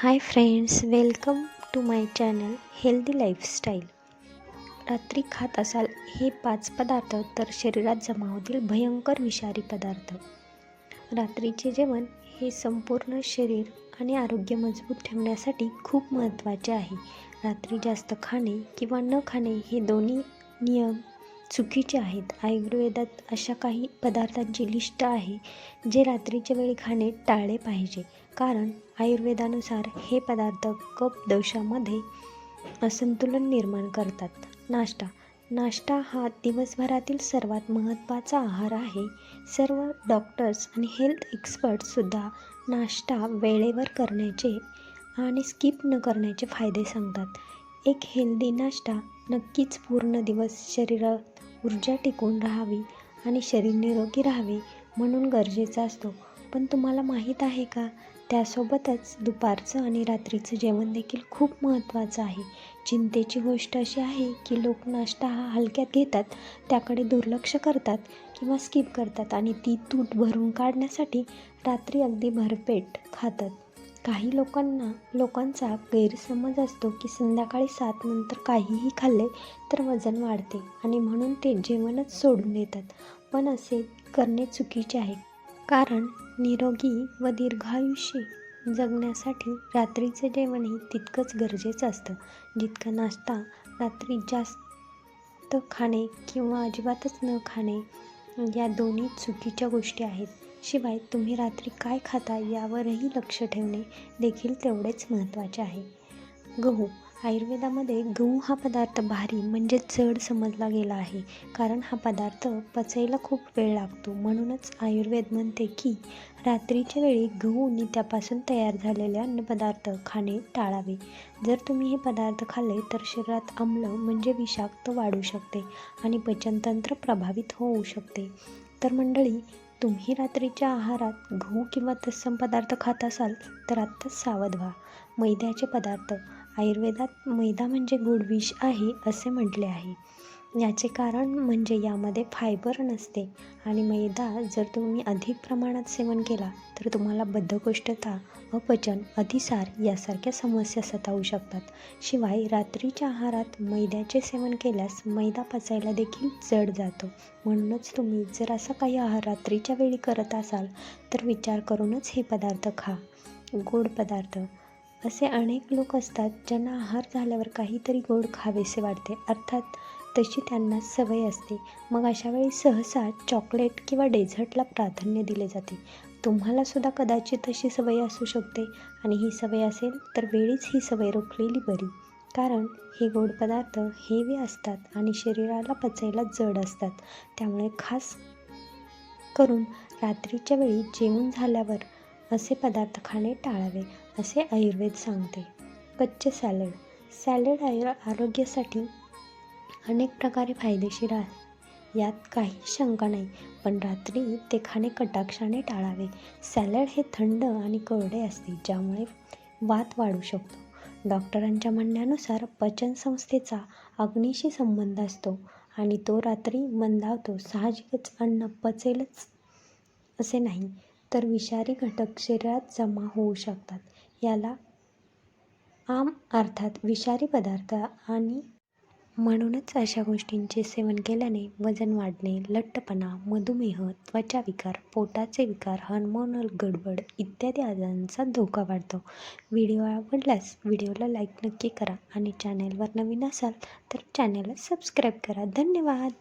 Hi friends welcome to my channel healthy lifestyle रात्री खात असाल हे पाच पदार्थ तर शरीरात जमा होतील भयंकर विषारी पदार्थ. रात्रीचे जेवण हे संपूर्ण शरीर आणि आरोग्य मजबूत ठेवण्यासाठी खूप महत्त्वाचे आहे. रात्री जास्त खाणे किंवा न खाणे हे दोन्ही नियम चुकीचे आहेत. आयुर्वेदात अशा काही पदार्थांची लिस्ट आहे जे रात्रीच्या वेळी खाणे टाळले पाहिजे. कारण आयुर्वेदानुसार हे पदार्थ कप दोषामध्ये असंतुलन निर्माण करतात. नाश्ता. नाश्ता हा दिवसभरातील सर्वात महत्त्वाचा आहार आहे. सर्व डॉक्टर्स आणि हेल्थ एक्सपर्टसुद्धा नाश्ता वेळेवर करण्याचे आणि स्किप न करण्याचे फायदे सांगतात. एक हेल्दी नाश्ता नक्कीच पूर्ण दिवस शरीरात ऊर्जा टिकून राहावी आणि शरीर निरोगी राहावे म्हणून गरजेचा असतो. पण तुम्हाला माहीत आहे का? त्यासोबतच दुपारचं आणि रात्रीचं जेवण देखील खूप महत्त्वाचं आहे. चिंतेची गोष्ट अशी आहे की लोक नाश्ता हा हलक्यात घेतात त्याकडे दुर्लक्ष करतात किंवा स्किप करतात आणि ती तूट भरून काढण्यासाठी रात्री अगदी भरपेट खातात. काही लोकांना लोकांचा गैरसमज असतो की संध्याकाळी सात नंतर काहीही खाल्ले तर वजन वाढते आणि म्हणून ते जेवणच सोडून देतात. पण असे करणे चुकीचे आहे. कारण निरोगी व दीर्घायुष्य जगण्यासाठी रात्रीचं जेवणही तितकंच गरजेचं असतं. जितका नाश्ता रात्री जास्त खाणे किंवा अजिबातच न खाणे या दोन्ही चुकीच्या गोष्टी आहेत. शिवाय तुम्ही रात्री काय खाता यावरही लक्ष ठेवणे देखील तेवढेच महत्त्वाचे आहे. गहू. आयुर्वेदामध्ये गहू हा पदार्थ भारी म्हणजे जड समजला गेला आहे. कारण हा पदार्थ पचायला खूप वेळ लागतो. म्हणूनच आयुर्वेद म्हणते की रात्रीच्या वेळी गहू आणि त्यापासून तयार झालेले अन्नपदार्थ खाणे टाळावे. जर तुम्ही हे पदार्थ खाल्ले तर शरीरात आम्ल म्हणजे विषाक्त वाढू शकते आणि पचनतंत्र प्रभावित होऊ शकते. तर मंडळी तुम्ही रात्रीच्या आहारात गहू किंवा तत्सम पदार्थ खात असाल तर आत्ताच सावध व्हा. मैद्याचे पदार्थ. आयुर्वेदात मैदा म्हणजे गुड विष आहे असे म्हटले आहे. याचे कारण म्हणजे यामध्ये फायबर नसते आणि मैदा जर तुम्ही अधिक प्रमाणात सेवन केला तर तुम्हाला बद्धकोष्ठता अपचन अतिसार यासारख्या समस्या सतावू शकतात. शिवाय रात्रीच्या आहारात मैद्याचे सेवन केल्यास मैदा पचायला देखील जड जातो. म्हणूनच तुम्ही जर असा काही आहार रात्रीच्या वेळी करत असाल तर विचार करूनच हे पदार्थ खा. गोड पदार्थ. असे अनेक लोक असतात ज्यांना आहार झाल्यावर काहीतरी गोड खावेसे वाटते. अर्थात तशी त्यांना सवय असते. मग अशा वेळी सहसा चॉकलेट किंवा डेझर्टला प्राधान्य दिले जाते. तुम्हालासुद्धा कदाचित अशी सवय असू शकते. आणि ही सवय असेल तर वेळीच ही सवय रोखलेली बरी. कारण हे गोड पदार्थ हेवी असतात आणि शरीराला पचायला जड असतात. त्यामुळे खास करून रात्रीच्या वेळी जेवण झाल्यावर असे पदार्थ खाणे टाळावे असे आयुर्वेद सांगते. कच्चे सॅलड सॅलड आयु आरोग्यासाठी अनेक प्रकारे फायदेशीर आहे. यात काही शंका नाही पण रात्री ते खाणे कटाक्षाने टाळावे. सॅलड हे थंड आणि कोरडे असते ज्यामुळे वात वाढू शकतो. डॉक्टरांच्या म्हणण्यानुसार पचनसंस्थेचा अग्नीशी संबंध असतो आणि तो रात्री मंदावतो साहजिकच अन्न पचेलच असे नाही तर विषारी घटक शरीरात जमा होऊ शकतात. याला आम अर्थात विषारी पदार्थ आणि म्हणूनच अशा गोष्टींचे सेवन केल्याने वजन वाढणे लठ्ठपणा मधुमेह त्वचा विकार पोटाचे विकार हार्मोनल गडबड इत्यादी आजारांचा धोका वाढतो. व्हिडिओ आवडल्यास व्हिडिओला लाईक नक्की करा आणि चॅनेलवर नवीन असाल तर चॅनेलला सबस्क्राईब करा. धन्यवाद!